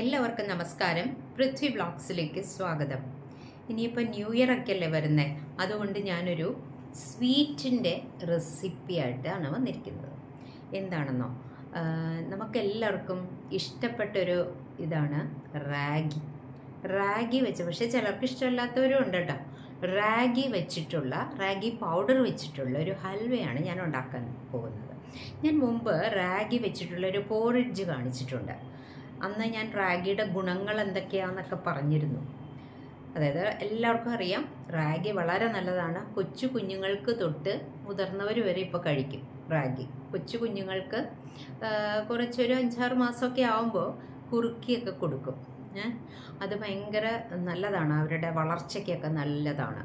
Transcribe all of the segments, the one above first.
എല്ലാവർക്കും നമസ്കാരം. പൃഥ്വി ബ്ലോഗ്സിലേക്ക് സ്വാഗതം. ഇനിയിപ്പോൾ ന്യൂ ഇയർ ഒക്കെ അല്ലേ വരുന്നത് അതുകൊണ്ട് ഞാനൊരു സ്വീറ്റിന്റെ റെസിപ്പി ആയിട്ടാണ് വന്നിരിക്കുന്നത്. എന്താണെന്നോ? നമുക്കെല്ലാവർക്കും ഇഷ്ടപ്പെട്ടൊരു ഇതാണ് റാഗി. റാഗി വെച്ച് പക്ഷേ ചിലർക്ക് ഇഷ്ടമല്ലാത്തവരും ഉണ്ട് കേട്ടോ. റാഗി വെച്ചിട്ടുള്ള റാഗി പൗഡർ വെച്ചിട്ടുള്ള ഒരു ഹൽവയാണ് ഞാൻ ഉണ്ടാക്കാൻ പോകുന്നത്. ഞാൻ മുമ്പ് റാഗി വെച്ചിട്ടുള്ള ഒരു പോറിഡ്ജ് കാണിച്ചിട്ടുണ്ട്. അന്ന് ഞാൻ റാഗിയുടെ ഗുണങ്ങൾ എന്തൊക്കെയാണെന്നൊക്കെ പറഞ്ഞിരുന്നു. അതായത് എല്ലാവർക്കും അറിയാം റാഗി വളരെ നല്ലതാണ്. കൊച്ചു കുഞ്ഞുങ്ങൾക്ക് തൊട്ട് മുതിർന്നവർ വരെ ഇപ്പോൾ കഴിക്കും റാഗി. കൊച്ചു കുഞ്ഞുങ്ങൾക്ക് കുറച്ചൊരു അഞ്ചാറ് മാസമൊക്കെ ആകുമ്പോൾ കുറുക്കിയൊക്കെ കൊടുക്കും. അത് ഭയങ്കര നല്ലതാണ്. അവരുടെ വളർച്ചയ്ക്കൊക്കെ നല്ലതാണ്.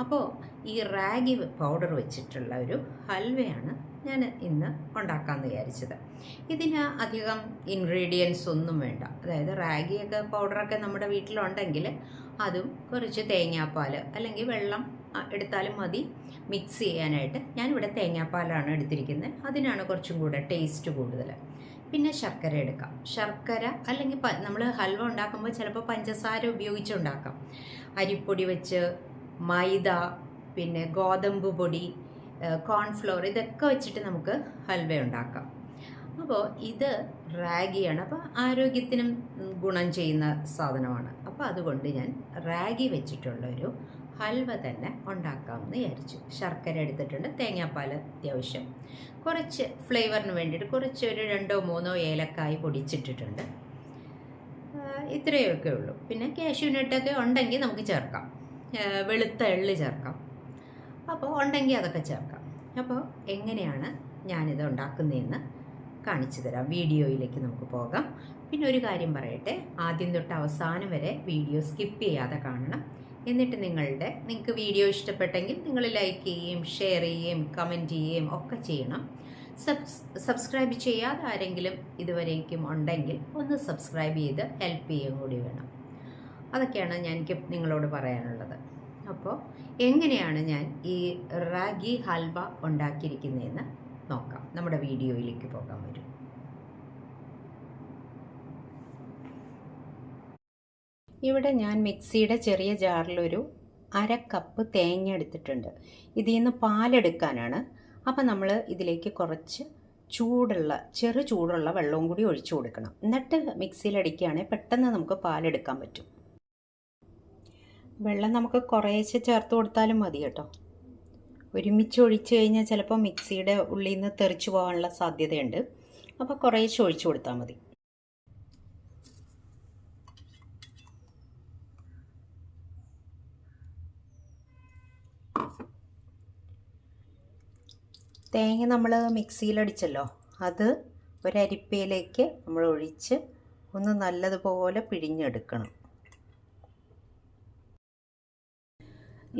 അപ്പോൾ ഈ റാഗി പൗഡർ വെച്ചിട്ടുള്ള ഒരു ഹൽവയാണ് ഞാൻ ഇന്ന് ഉണ്ടാക്കാൻ വിചാരിച്ചത്. ഇതിന് അധികം ഇൻഗ്രീഡിയൻസ് ഒന്നും വേണ്ട. അതായത് റാഗിയൊക്കെ പൗഡറൊക്കെ നമ്മുടെ വീട്ടിലുണ്ടെങ്കിൽ അതും കുറച്ച് തേങ്ങാപ്പാൽ അല്ലെങ്കിൽ വെള്ളം എടുത്താലും മതി. മിക്സ് ചെയ്യാനായിട്ട് ഞാനിവിടെ തേങ്ങാപ്പാലാണ് എടുത്തിരിക്കുന്നത്. അതിനാണ് കുറച്ചും കൂടെ ടേസ്റ്റ് കൂടുതൽ. പിന്നെ ശർക്കര എടുക്കാം. ശർക്കര അല്ലെങ്കിൽ നമ്മൾ ഹൽവ ഉണ്ടാക്കുമ്പോൾ ചിലപ്പോൾ പഞ്ചസാര ഉപയോഗിച്ചുണ്ടാക്കാം അരിപ്പൊടി വെച്ച് മൈദ പിന്നെ ഗോതമ്പ് പൊടി കോൺഫ്ലോർ ഇതൊക്കെ വെച്ചിട്ട് നമുക്ക് ഹൽവ ഉണ്ടാക്കാം. അപ്പോൾ ഇത് റാഗിയാണ് അപ്പോൾ ആരോഗ്യത്തിനും ഗുണം ചെയ്യുന്ന സാധനമാണ്. അപ്പോൾ അതുകൊണ്ട് ഞാൻ റാഗി വെച്ചിട്ടുള്ള ഒരു ഹൽവ തന്നെ ഉണ്ടാക്കാമെന്ന് വിചാരിച്ചു. ശർക്കര എടുത്തിട്ടുണ്ട് തേങ്ങാപ്പാൽ അത്യാവശ്യം. കുറച്ച് ഫ്ലേവറിന് വേണ്ടിയിട്ട് കുറച്ച് ഒരു രണ്ടോ മൂന്നോ ഏലക്കായ് പൊടിച്ചിട്ടിട്ടുണ്ട്. ഇത്രയൊക്കെ ഉള്ളൂ. പിന്നെ കാഷ്യൂനട്ടൊക്കെ ഉണ്ടെങ്കിൽ നമുക്ക് ചേർക്കാം. വെളുത്ത എള്ള് ചേർക്കാം. അപ്പോൾ ഉണ്ടെങ്കിൽ അതൊക്കെ ചേർക്കാം. അപ്പോൾ എങ്ങനെയാണ് ഞാനിത് ഉണ്ടാക്കുന്നതെന്ന് കാണിച്ചു തരാം. വീഡിയോയിലേക്ക് നമുക്ക് പോകാം. പിന്നെ ഒരു കാര്യം പറയട്ടെ. ആദ്യം തൊട്ട് അവസാനം വരെ വീഡിയോ സ്കിപ്പ് ചെയ്യാതെ കാണണം. എന്നിട്ട് നിങ്ങളുടെ നിങ്ങൾക്ക് വീഡിയോ ഇഷ്ടപ്പെട്ടെങ്കിൽ നിങ്ങൾ ലൈക്ക് ചെയ്യുകയും ഷെയർ ചെയ്യുകയും കമന്റ് ചെയ്യുകയും ഒക്കെ ചെയ്യണം. സബ്സ് സബ്സ്ക്രൈബ് ചെയ്യാതെ ആരെങ്കിലും ഇതുവരേക്കും ഉണ്ടെങ്കിൽ ഒന്ന് സബ്സ്ക്രൈബ് ചെയ്ത് ഹെൽപ്പ് ചെയ്യുകയും കൂടി വേണം. അതൊക്കെയാണ് ഞാൻ എനിക്ക് നിങ്ങളോട് പറയാനുള്ളത്. അപ്പോൾ എങ്ങനെയാണ് ഞാൻ ഈ റാഗി ഹൽവ ഉണ്ടാക്കിയിരിക്കുന്നതെന്ന് നോക്കാം. നമ്മുടെ വീഡിയോയിലേക്ക് പോകാൻ വരും. ഇവിടെ ഞാൻ മിക്സിയുടെ ചെറിയ ജാറിലൊരു അര കപ്പ് തേങ്ങ എടുത്തിട്ടുണ്ട്. ഇതിൽ നിന്ന് പാലെടുക്കാനാണ്. അപ്പം നമ്മൾ ഇതിലേക്ക് കുറച്ച് ചൂടുള്ള ചെറു ചൂടുള്ള വെള്ളവും കൂടി ഒഴിച്ചു കൊടുക്കണം. എന്നിട്ട് മിക്സിയിൽ അടിക്കുകയാണെങ്കിൽ പെട്ടെന്ന് നമുക്ക് പാലെടുക്കാൻ പറ്റും. വെള്ളം നമുക്ക് കുറേശ്ശെ ചേർത്ത് കൊടുത്താലും മതി കേട്ടോ. ഒരുമിച്ച് ഒഴിച്ചു കഴിഞ്ഞാൽ ചിലപ്പോൾ മിക്സിയുടെ ഉള്ളിൽ നിന്ന് തെറിച്ചു പോകാനുള്ള സാധ്യതയുണ്ട്. അപ്പോൾ കുറേശ്ശെ ഒഴിച്ചു കൊടുത്താൽ മതി. തേങ്ങ നമ്മൾ മിക്സിയിലടിച്ചല്ലോ. അത് ഒരരിപ്പയിലേക്ക് നമ്മൾ ഒഴിച്ച് ഒന്ന് നല്ലതുപോലെ പിഴിഞ്ഞെടുക്കണം.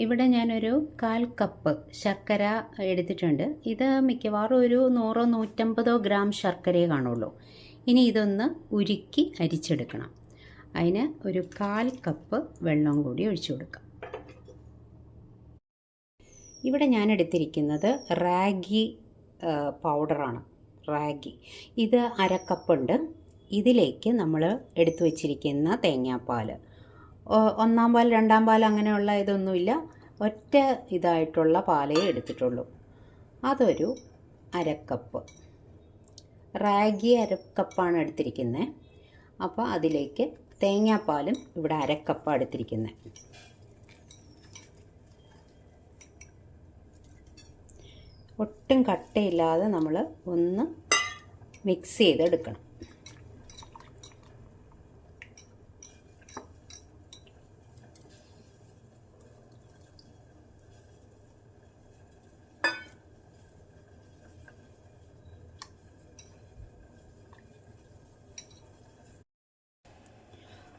ഇവിടെ ഞാനൊരു കാൽ കപ്പ് ശർക്കര എടുത്തിട്ടുണ്ട്. ഇത് മിക്കവാറും ഒരു നൂറോ നൂറ്റമ്പതോ ഗ്രാം ശർക്കരയെ കാണുള്ളൂ. ഇനി ഇതൊന്ന് ഉരുക്കി അരിച്ചെടുക്കണം. അതിന് ഒരു കാൽ കപ്പ് വെള്ളം കൂടി ഒഴിച്ചു കൊടുക്കാം. ഇവിടെ ഞാൻ എടുത്തിരിക്കുന്നത് റാഗി പൗഡറാണ്. റാഗി. ഇത് അരക്കപ്പുണ്ട് ഇതിലേക്ക് നമ്മൾ എടുത്തു വച്ചിരിക്കുന്ന തേങ്ങാപ്പാൽ ഒന്നാം പാൽ രണ്ടാം പാൽ അങ്ങനെയുള്ള ഇതൊന്നുമില്ല. ഒറ്റ ഇതായിട്ടുള്ള പാലേ എടുത്തിട്ടുള്ളൂ. അതൊരു അരക്കപ്പ്. റാഗി അരക്കപ്പാണ് എടുത്തിരിക്കുന്നത് അപ്പോൾ അതിലേക്ക് തേങ്ങാപ്പാലും ഇവിടെ അരക്കപ്പാണ് എടുത്തിരിക്കുന്നത് ഒട്ടും കട്ടയില്ലാതെ നമ്മൾ ഒന്ന് മിക്സ് ചെയ്തെടുക്കണം.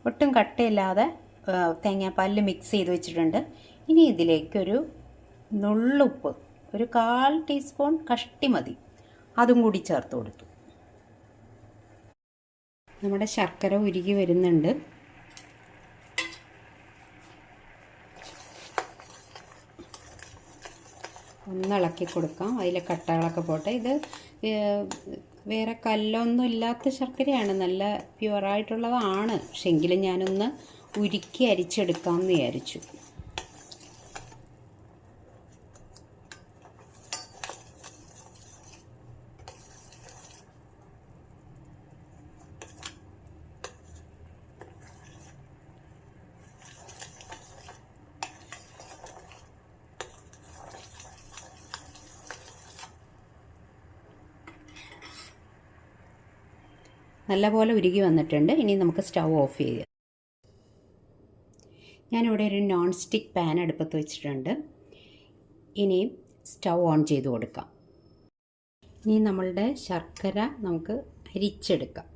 ഒട്ടും കട്ടയില്ലാതെ തേങ്ങാപ്പാലിൽ മിക്സ് ചെയ്ത് വെച്ചിട്ടുണ്ട്. ഇനി ഇതിലേക്കൊരു നുള്ളുപ്പ് ഒരു കാൽ ടീസ്പൂൺ കഷ്ടി മതി. അതും കൂടി ചേർത്ത് കൊടുത്തു. നമ്മുടെ ശർക്കര ഉരുകി വരുന്നുണ്ട്. ഒന്നിളക്കി കൊടുക്കാം. അതിലെ കട്ടകളൊക്കെ പോട്ടെ. ഇത് വേറെ കല്ലൊന്നും ഇല്ലാത്ത ശർക്കരയാണ്. നല്ല പ്യുവറായിട്ടുള്ളതാണ് പക്ഷെ എങ്കിലും ഞാനൊന്ന് ഉരുക്കി അരിച്ചെടുക്കാമെന്ന് വിചാരിച്ചു. നല്ലപോലെ ഉരുകി വന്നിട്ടുണ്ട്. ഇനി നമുക്ക് സ്റ്റൗ ഓഫ് ചെയ്യുക ഞാനിവിടെ ഒരു നോൺ സ്റ്റിക്ക് പാൻ അടുപ്പത്ത് വെച്ചിട്ടുണ്ട്. ഇനി സ്റ്റൗ ഓൺ ചെയ്ത് കൊടുക്കാം. ഇനി നമ്മളുടെ ശർക്കര നമുക്ക് അരിച്ചെടുക്കാം.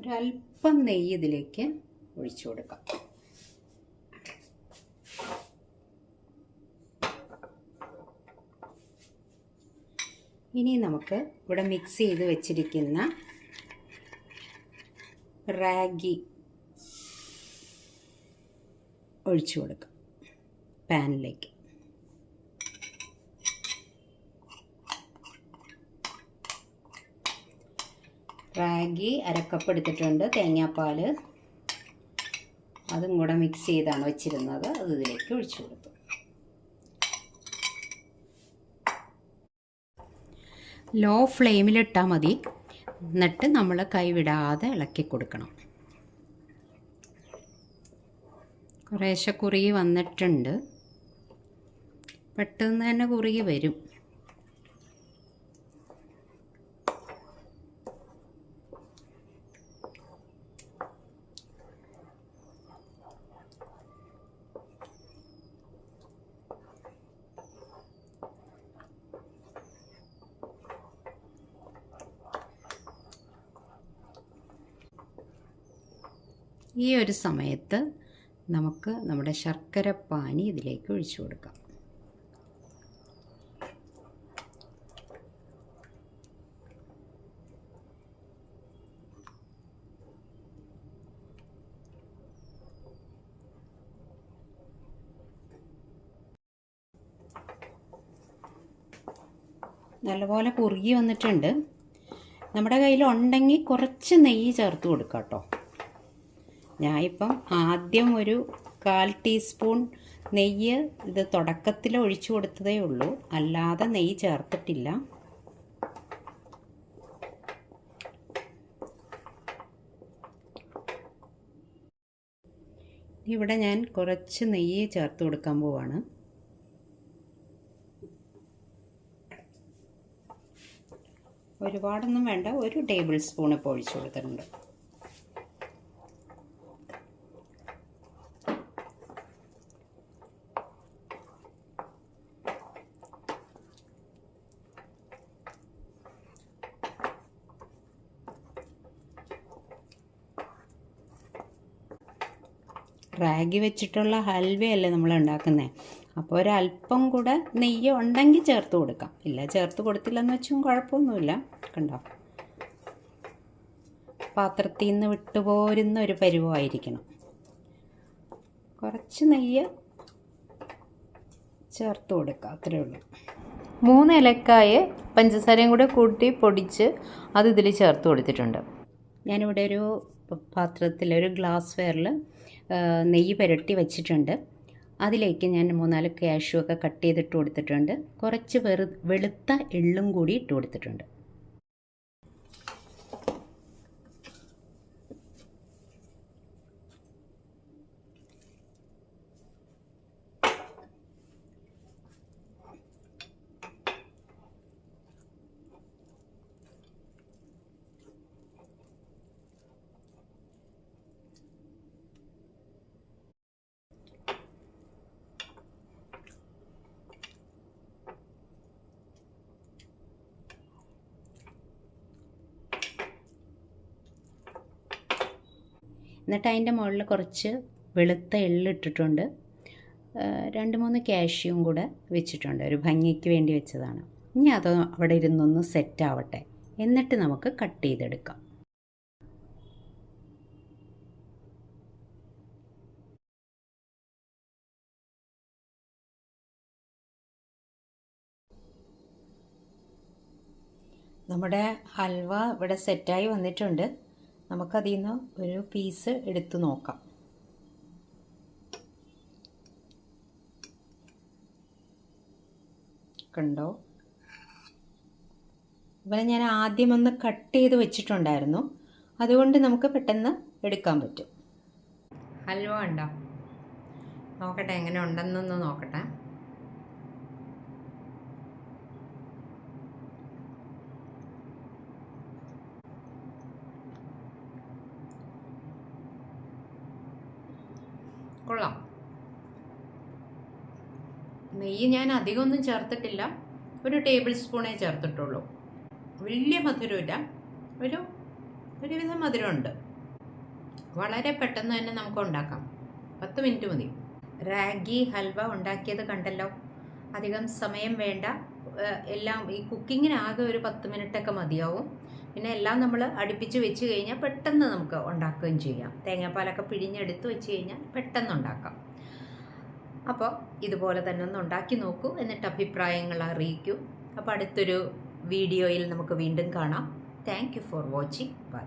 ഒരല്പം നെയ്യ് ഇതിലേക്ക് ഒഴിച്ചു കൊടുക്കാം. ഇനി നമുക്ക് ഇവിടെ മിക്സ് ചെയ്ത് വെച്ചിരിക്കുന്ന റാഗി ഒഴിച്ചു കൊടുക്കാം. പാനിലേക്ക് റാഗി അരക്കപ്പ് എടുത്തിട്ടുണ്ട് തേങ്ങാപ്പാൽ അതും കൂടെ മിക്സ് ചെയ്താണ് വെച്ചിരുന്നത്. അത് ഇതിലേക്ക് ഒഴിച്ചു കൊടുത്തു. ലോ ഫ്ലെയിമിലിട്ടാൽ മതി. എന്നിട്ട് നമ്മൾ കൈവിടാതെ ഇളക്കി കൊടുക്കണം. കുറേശ്ശെ കുറുകി വന്നിട്ടുണ്ട്. പെട്ടെന്ന് തന്നെ കുറുകി വരും. ഈ ഒരു സമയത്ത് നമുക്ക് നമ്മുടെ ശർക്കര പാനി ഇതിലേക്ക് ഒഴിച്ചു കൊടുക്കാം. നല്ലപോലെ കുറുകി വന്നിട്ടുണ്ട്. നമ്മുടെ കയ്യിൽ ഉണ്ടെങ്കിൽ കുറച്ച് നെയ്യ് ചേർത്ത് കൊടുക്കാം കേട്ടോ. ഞാനിപ്പം ആദ്യം ഒരു കാൽ ടീസ്പൂൺ നെയ്യ് ഇത് തുടക്കത്തിൽ ഒഴിച്ചു കൊടുത്തതേ ഉള്ളൂ. അല്ലാതെ നെയ്യ് ചേർത്തിട്ടില്ല. ഇവിടെ ഞാൻ കുറച്ച് നെയ്യ് ചേർത്ത് കൊടുക്കാൻ പോവാണ്. ഒരുപാടൊന്നും വേണ്ട. ഒരു ടേബിൾ സ്പൂൺ ഇപ്പോൾ ഒഴിച്ചു കൊടുത്തിട്ടുണ്ട്. റാഗി വെച്ചിട്ടുള്ള ഹൽവയല്ലേ നമ്മൾ ഉണ്ടാക്കുന്നത് അപ്പോൾ ഒരല്പം കൂടെ നെയ്യ് ഉണ്ടെങ്കിൽ ചേർത്ത് കൊടുക്കാം. ഇല്ല ചേർത്ത് കൊടുത്തില്ലെന്ന് വെച്ചും കുഴപ്പമൊന്നുമില്ല. കണ്ടോ? പാത്രത്തിൽ നിന്ന് വിട്ടുപോരുന്ന ഒരു പരുവമായിരിക്കണം. കുറച്ച് നെയ്യ് ചേർത്ത് കൊടുക്കാം. അത്രയേ ഉള്ളൂ. മൂന്ന് ഇലക്കായ പഞ്ചസാരയും കൂടെ കൂട്ടി പൊടിച്ച് അത് ഇതിൽ ചേർത്ത് കൊടുത്തിട്ടുണ്ട്. ഞാനിവിടെ ഒരു പാത്രത്തിൽ ഒരു ഗ്ലാസ് വെയറിൽ നെയ്യ് പുരട്ടി വെച്ചിട്ടുണ്ട്. അതിലേക്ക് ഞാൻ മൂന്നാൽ കാഷ്യൂ ഒക്കെ കട്ട് ചെയ്തിട്ട് കൊടുത്തിട്ടുണ്ട്. കുറച്ച് വെറു വെളുത്ത എള്ളും കൂടി ഇട്ട് കൊടുത്തിട്ടുണ്ട്. എന്നിട്ട് അതിന്റെ മുകളിൽ കുറച്ച് വെളുത്ത എള്ളിട്ടിട്ടുണ്ട്. രണ്ട് മൂന്ന് കാഷ്യും കൂടെ വെച്ചിട്ടുണ്ട്. ഒരു ഭംഗിക്ക് വേണ്ടി വെച്ചതാണ്. ഇനി അത് അവിടെ ഇരുന്നൊന്ന് സെറ്റ് ആവട്ടെ. എന്നിട്ട് നമുക്ക് കട്ട് ചെയ്തെടുക്കാം. നമ്മുടെ ഹൽവ ഇവിടെ സെറ്റായി വന്നിട്ടുണ്ട്. നമുക്കതിൽ നിന്ന് ഒരു പീസ് എടുത്തു നോക്കാം. കണ്ടോ? ഇവിടെ ഞാൻ ആദ്യം ഒന്ന് കട്ട് ചെയ്ത് വെച്ചിട്ടുണ്ടായിരുന്നു. അതുകൊണ്ട് നമുക്ക് പെട്ടെന്ന് എടുക്കാൻ പറ്റും. ഹൽവ ഉണ്ടോ നോക്കട്ടെ എങ്ങനെ ഉണ്ടെന്നൊന്ന് നോക്കട്ടെ. കൊള്ളാം. നെയ്യ് ഞാൻ അധികമൊന്നും ചേർത്തിട്ടില്ല. ഒരു ടേബിൾ സ്പൂണേ ചേർത്തിട്ടുള്ളൂ. വലിയ മധുരമില്ല. ഒരു ഒരുവിധം മധുരമുണ്ട്. വളരെ പെട്ടെന്ന് തന്നെ നമുക്ക് ഉണ്ടാക്കാം. പത്ത് മിനിറ്റ് മതി. റാഗി ഹൽവ ഉണ്ടാക്കിയത് കണ്ടല്ലോ. അധികം സമയം വേണ്ട. എല്ലാം ഈ കുക്കിങ്ങിനാകെ ഒരു പത്ത് മിനിറ്റൊക്കെ മതിയാവും. പിന്നെ എല്ലാം നമ്മൾ അടുപ്പിച്ച് വെച്ച് കഴിഞ്ഞാൽ പെട്ടെന്ന് നമുക്ക് ഉണ്ടാക്കുകയും ചെയ്യാം. തേങ്ങാപ്പാലൊക്കെ പിഴിഞ്ഞെടുത്ത് വെച്ച് കഴിഞ്ഞാൽ പെട്ടെന്ന് ഉണ്ടാക്കാം. അപ്പോൾ ഇതുപോലെ തന്നെ ഒന്ന് ഉണ്ടാക്കി നോക്കൂ. എന്നിട്ട് അഭിപ്രായങ്ങൾ അറിയിക്കൂ. അപ്പോൾ അടുത്തൊരു വീഡിയോയിൽ നമുക്ക് വീണ്ടും കാണാം. Thank for watching bye